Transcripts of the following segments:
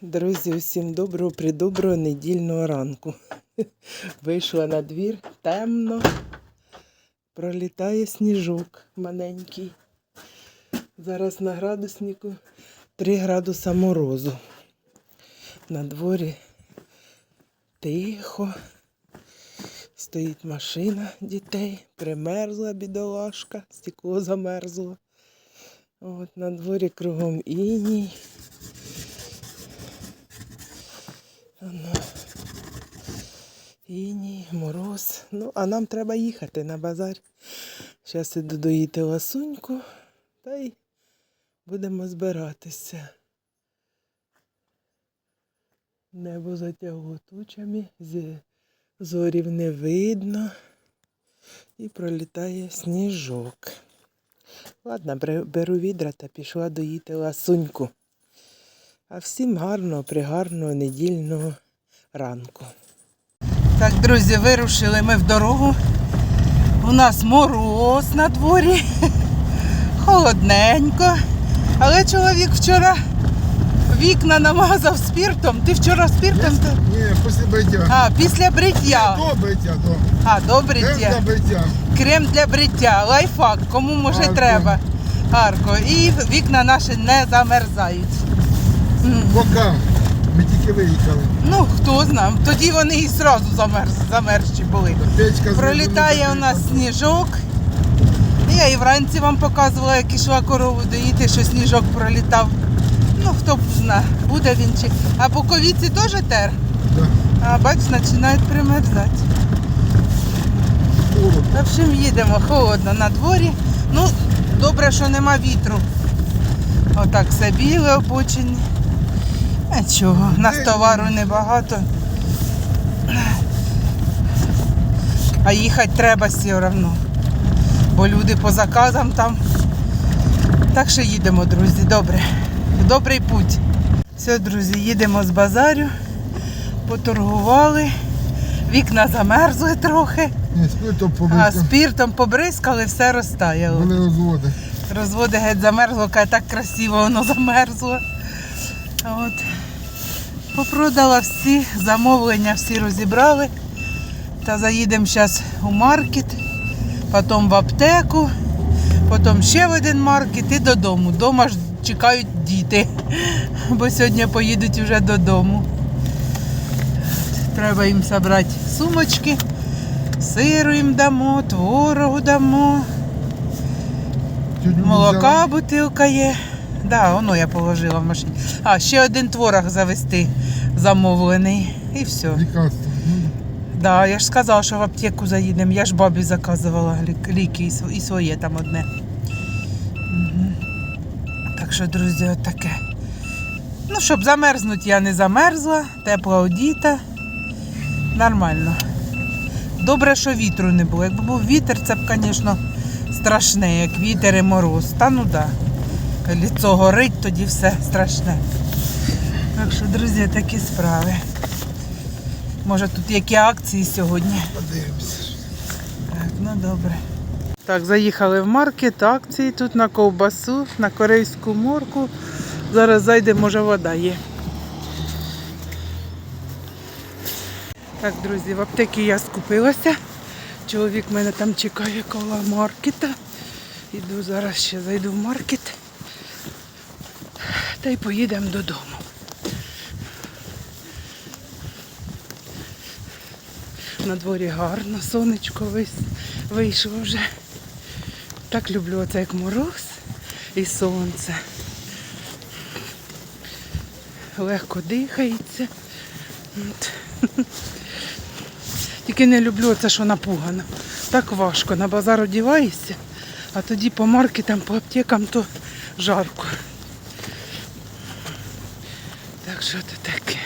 Друзі, усім доброго, придоброго недільного ранку. Вийшла на двір, темно, пролітає сніжок маленький. Зараз на градуснику 3 градуса морозу. На дворі тихо. Стоїть машина дітей, примерзла бідолашка, стекло замерзло. От на дворі кругом іній. Іній, мороз. Ну, а нам треба їхати на базар. Зараз іду доїти ласуньку та й будемо збиратися. Небо затягло тучами, зорів не видно. І пролітає сніжок. Ладно, беру відра та пішла доїти ласуньку. А всім гарного, пригарного недільного ранку. Так, друзі, вирушили ми в дорогу. У нас мороз на дворі, холодненько. Але чоловік вчора вікна намазав спіртом. Ти вчора спіртом? Ні, після биття. А, після бриття. До биття, до. А, до Крем бриття. для биття. Крем для бриття, лайфхак, кому може Гарко. треба. Гарко. І вікна наші не замерзають. Поки. Ми тільки виїхали. Ну, хто знає. Тоді вони і одразу замерз, замерзші були. Печка Пролітає у нас сніжок. Я і вранці вам показувала, як ішла корову доїти, що сніжок пролітав. Ну, хто б знає, буде він чи. А боковіці теж тер. Да. А бач, починають примерзати. В общем, їдемо холодно на дворі. Ну, добре, що нема вітру. Отак все біле обочині. Нічого, у нас товару небагато. А їхати треба все одно. Бо люди по заказам там. Так що їдемо, друзі, добре. Добрий путь. Все, друзі, їдемо з базарю. Поторгували. Вікна замерзли трохи. Ні, спиртом А побито. спіртом побризкали, все розтаяло. Вони розводи. Розводи геть замерзло, каже, так красиво воно замерзло. От. Попродала всі, замовлення всі розібрали. Та заїдемо зараз у маркет, потім в аптеку, потім ще в один маркет і додому. Дома ж чекають діти, бо сьогодні поїдуть вже додому. Треба їм зібрати сумочки, сиру їм дамо, творогу дамо. Молока бутилка є. Да, воно я положила в машині. А, ще один творог завести замовлений. І все. Лікарство. Да, я ж сказала, що в аптеку заїдемо. Я ж бабі заказувала лік- ліки і св- і своє там одне. Мгм. Так що, друзі, от таке. Ну, щоб замерзнути, я не замерзла, тепла одіта. Нормально. Добре, що вітру не було. Якби був вітер, це б, звісно, страшне, як вітер і мороз. Та ну да. Ліцо горить, тоді все страшне. Так що, друзі, такі справи. Може тут які акції сьогодні. Подивимося. Так, ну добре. Так, заїхали в маркет, акції тут на ковбасу, на корейську морку. Зараз зайде, може вода є. Так, друзі, в аптекі я скупилася. Чоловік мене там чекає коло маркета. Іду зараз ще зайду в маркет. Та й поїдемо додому. На дворі гарно, сонечко вийшло вже. Так люблю оце як мороз і сонце. Легко дихається. Тільки не люблю це, що напугано. Так важко. На базар одіваєшся, а тоді по маркетам, по аптекам то жарко. Що це таке?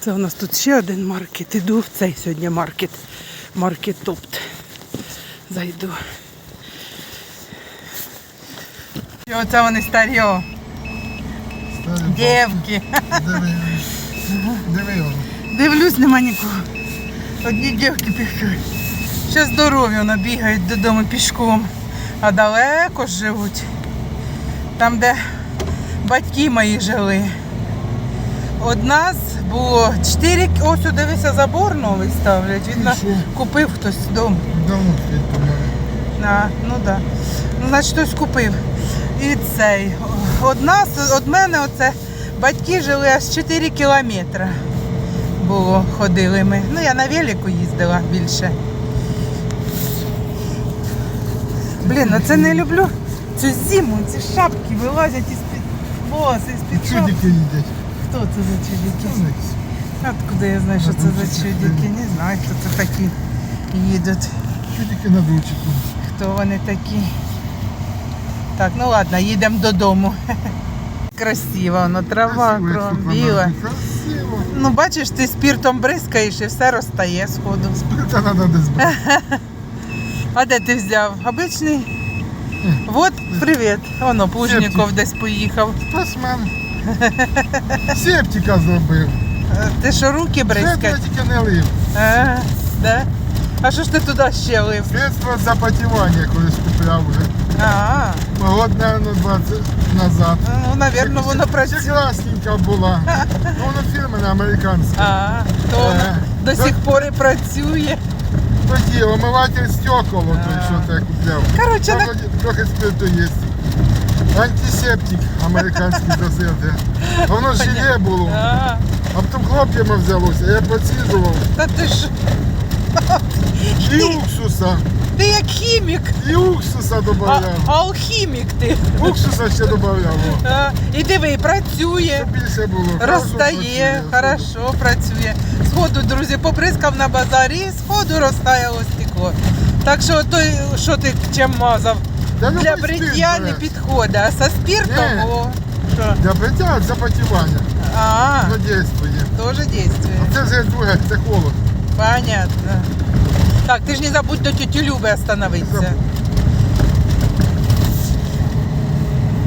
Це у нас тут ще один маркет. Іду в цей сьогодні маркет. Маркет Топт. Зайду. І оце вони старі, дівки. Диви. Диви воно. Дивлюсь, нема нікого. Одні дівки бігають. Ще здорові вони бігають додому пішком, а далеко живуть. Там, де батьки мої жили. Од нас було чотири, ось дивися, забор новий ставлять. Він що? купив хтось дом. А, ну да. Ну, значить, хтось купив. І цей. Од нас, од мене оце батьки жили аж 4 кілометри. Було, ходили ми. Ну, я на велику їздила більше. Блін, ну це не люблю цю зиму, ці шапки вилазять із-під волос, із-під шапки. Чудики їдять. Хто це за чудики? Ну, Откуда я знаю, що це за чудики? Не знаю, хто це такі їдуть. Чудики на дучику. Хто вони такі? Так, ну ладно, їдемо додому. Красиво, воно трава, кром, біла. Красиво. Ну, бачиш, ти спіртом бризкаєш і все розтає з ходу. Спирта треба десь брати. А де ти взяв? Обичний? От, привіт. Воно Плужніков десь поїхав. Спасмен. Септика зробив. Ти що руки я тільки не лив. А, да? А що ж ти туди ще лив? Средство запотівання колись купляв вже. А, Год, мабуть, 20 назад. ну, напевно, воно Ще працює. красненька була. Ну, воно фірменне американське. А, то воно Е. до сих пор і працює. Тоді омиватель стекол, той, що ти купляв. Коротше, Там на- трохи спирту є. Антисептик американський дозити. А воно желе було. А, А потім хлоп'ями взялося, я поцідував. та ти ж, І уксуса. ти як хімік. І уксуса А, додавав. алхімік ти. Уксуса ще додавав. А, і диви, працює, Щоб більше було. Розтає, працює. хорошо працює. Сходу, друзі, поприскав на базарі, сходу розтаяло стекло. Так що той, що ти чим мазав, Та любий для бриття не підходить, а со спіртом, Ні. о, що? Для бриття запотівання. А, Воно дійствує. теж дійствує. А це вже друге, це холод. Понятно. Так, ти ж не забудь до тіті Люби остановитися.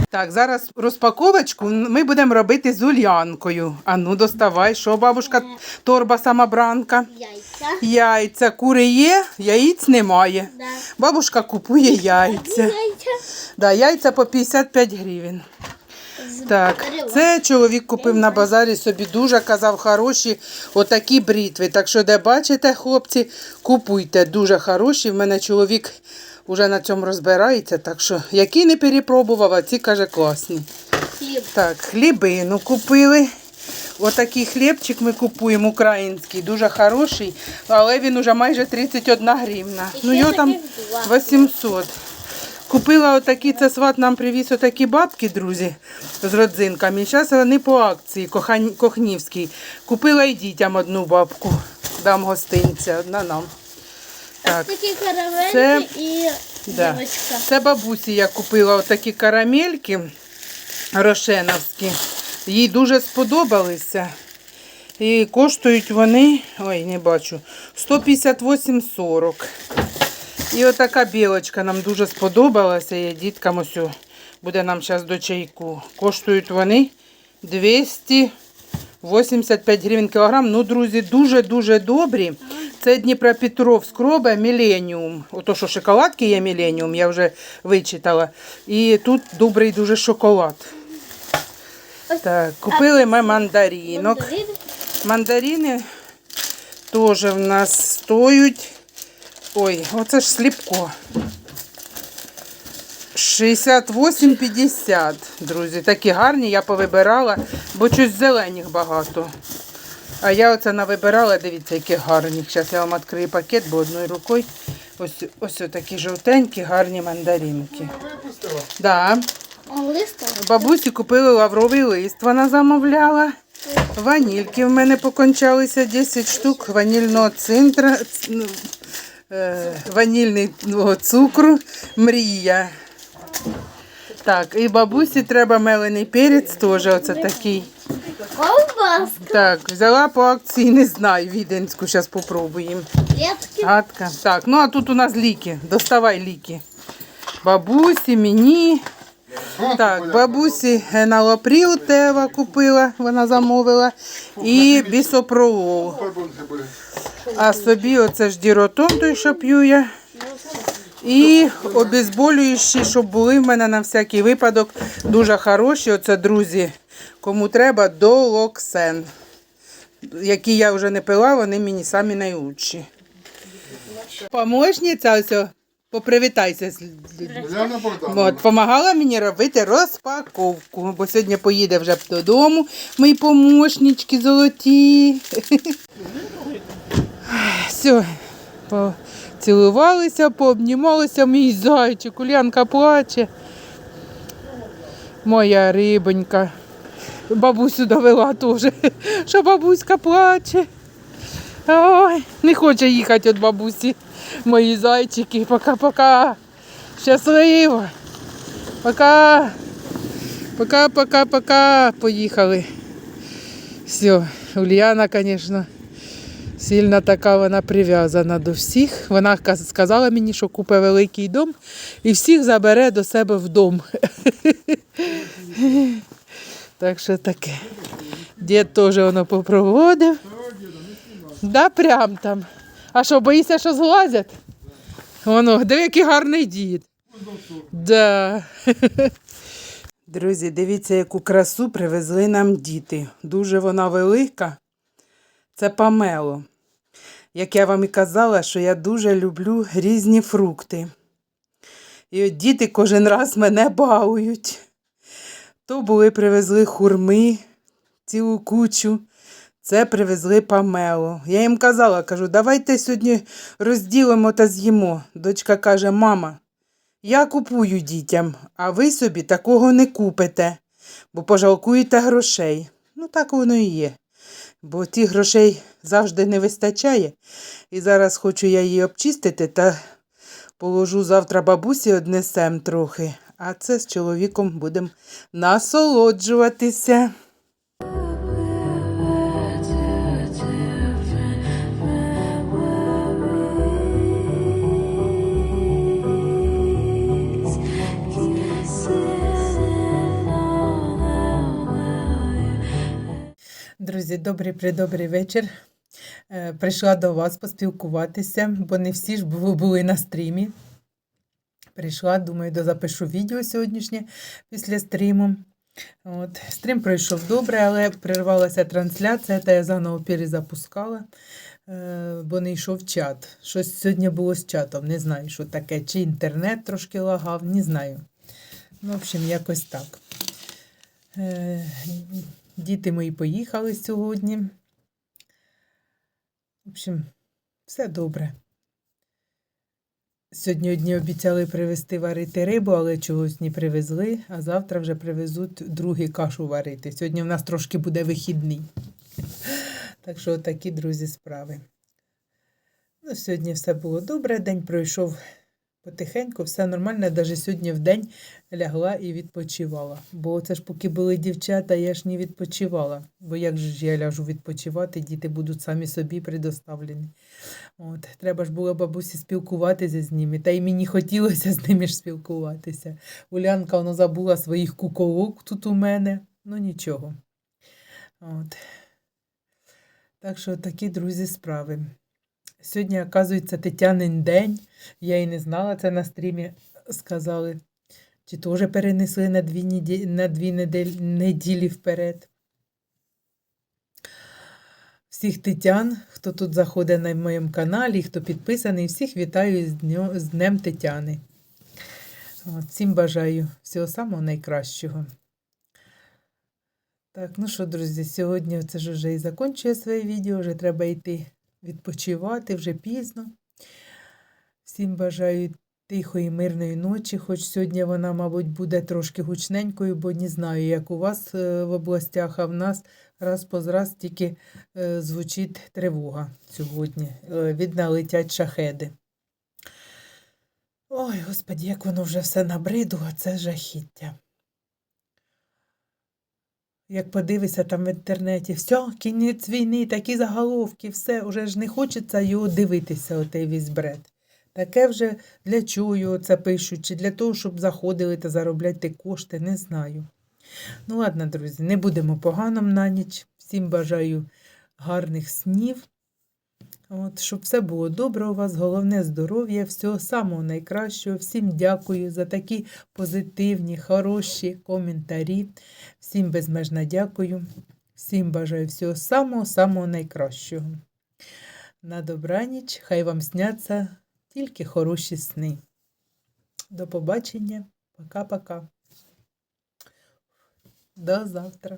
Так, зараз розпаковочку ми будемо робити з ульянкою. А ну, доставай, що бабушка торба самобранка. Яйця. Яйця, кури є, яїць немає. Да. Бабушка купує яйця. Яйця. Да, яйця по 55 гривень. Так, це чоловік купив на базарі собі дуже казав хороші отакі брітви. Так що, де бачите, хлопці, купуйте дуже хороші. В мене чоловік вже на цьому розбирається, так що які не перепробував, а ці каже класні. Хліб. Так, хлібину купили. Отакий хлібчик ми купуємо український, дуже хороший, але він уже майже 31 гривна. Ну його там таких два. 800. Купила отакі, це сват нам привіз отакі бабки, друзі, з родзинками. Зараз вони по акції, Кохнівській. Купила і дітям одну бабку. Дам гостинця, одна нам. Так. Такі карамельки Це- і Да. дівочка. Це бабусі я купила отакі карамельки рошеновські. Їй дуже сподобалися. І коштують вони, ой, не бачу, 158,40. І отака білочка нам дуже сподобалася. Я діткам ось буде нам зараз до чайку. Коштують вони 285 гривень кілограм. Ну, друзі, дуже-дуже добрі. Це Дніпропетровськ робить Міленіум. Ото, що шоколадки є Міленіум, я вже вичитала. І тут добрий дуже шоколад. Так, купили ми мандарінок. Мандарини теж в нас стоять. Ой, оце ж сліпко. 68,50, друзі. Такі гарні, я повибирала, бо щось зелених багато. А я оце навибирала, дивіться, які гарні. Зараз я вам відкрию пакет, бо одною рукою. Ось, ось такі жовтенькі, гарні мандаринки. Випустила. Да. Бабусі купили лавровий лист, вона замовляла. Ванільки в мене покончалися 10 штук, ванільного цинтра, ну, ванільного цукру, мрія. Так, і бабусі треба мелений перець теж, оце такий. Ковбаска. Так, взяла по акції, не знаю, віденську, зараз попробуємо. Гадка. Так, ну а тут у нас ліки. Доставай ліки. Бабусі, мені. Так, бабусі еналопріл Тева купила, вона замовила, і бісопролол. А собі оце ж діротон той, що п'ю я. І обезболюючі, щоб були в мене на всякий випадок, дуже хороші. Оце, друзі, кому треба, долоксен. Які я вже не пила, вони мені самі найлучші. Помощниця, ось, попривітайся з людьми. Уляна. От, помагала мені робити розпаковку, бо сьогодні поїде вже додому мої помощнички золоті. Все, поцілувалися, пообнімалися, мій зайчик, Улянка плаче. Моя рибонька. Бабусю довела теж, що бабуська плаче. Ой, не хоче їхати від бабусі. Мої зайчики. Пока-пока. Щасливо. Пока. Пока, пока, пока. Поїхали. Все, Ульяна, звісно, сильно така вона прив'язана до всіх. Вона сказала мені, що купить великий дом і всіх забере до себе в дом. Так що таке. Дід теж воно попроводив. Да, прям там. А що, боїшся, що злазять? Воно, диви, який гарний дід. Да. Друзі, дивіться, яку красу привезли нам діти. Дуже вона велика. Це памело. Як я вам і казала, що я дуже люблю різні фрукти. І от діти кожен раз мене балують. То були привезли хурми, цілу кучу. Це привезли памело. Я їм казала, кажу, давайте сьогодні розділимо та з'їмо. Дочка каже, мама, я купую дітям, а ви собі такого не купите, бо пожалкуєте грошей. Ну, так воно і є. Бо ті грошей завжди не вистачає. І зараз хочу я її обчистити та положу завтра бабусі однесем трохи. А це з чоловіком будемо насолоджуватися. Друзі, добрий придобрий вечір. Е, Прийшла до вас поспілкуватися, бо не всі ж були на стрімі. Прийшла, думаю, дозапишу відео сьогоднішнє після стріму. От. Стрім пройшов добре, але перервалася трансляція, та я заново перезапускала, е, бо не йшов чат. Щось сьогодні було з чатом, не знаю, що таке. Чи інтернет трошки лагав, не знаю. Ну, в общем, якось так. Діти мої поїхали сьогодні. В общем, все добре. Сьогодні одні обіцяли привезти варити рибу, але чогось не привезли, а завтра вже привезуть другі кашу варити. Сьогодні в нас трошки буде вихідний. Так що такі, друзі, справи. Ну, сьогодні все було добре, день пройшов потихеньку, все нормально. Навіть сьогодні в день лягла і відпочивала. Бо це ж поки були дівчата, я ж не відпочивала. Бо як же ж я ляжу відпочивати, діти будуть самі собі предоставлені. От, треба ж було бабусі спілкуватися з ними, та й мені хотілося з ними ж спілкуватися. Улянка вона забула своїх куколок тут у мене. Ну нічого. От. Так що такі, друзі, справи. Сьогодні, оказується, Тетянин день. Я і не знала це на стрімі, сказали. Чи теж перенесли на дві, неді... на дві неділі вперед. Всіх Тетян, хто тут заходить на моєму каналі, хто підписаний, всіх вітаю з, дню... з Днем Тетяни. От, всім бажаю всього самого найкращого. Так, ну що, друзі, сьогодні це ж вже і закінчує своє відео, вже треба йти відпочивати, вже пізно. Всім бажаю тихої, мирної ночі, хоч сьогодні вона, мабуть, буде трошки гучненькою, бо не знаю, як у вас е, в областях, а в нас раз по раз тільки е, звучить тривога сьогодні. Е, Видно, летять шахеди. Ой, господі, як воно вже все набридло, це жахіття. Як подивишся там в інтернеті, все, кінець війни, такі заголовки, все, уже ж не хочеться його дивитися, отей весь бред. Таке вже для чого це пишуть, чи для того, щоб заходили та заробляти кошти, не знаю. Ну, ладно, друзі, не будемо поганом на ніч. Всім бажаю гарних снів. От, щоб все було добре у вас, головне здоров'я, всього самого найкращого. Всім дякую за такі позитивні, хороші коментарі. Всім безмежно дякую. Всім бажаю всього самого, самого найкращого. На добраніч, хай вам сняться тільки хороші сни. До побачення. Пока-пока. До завтра.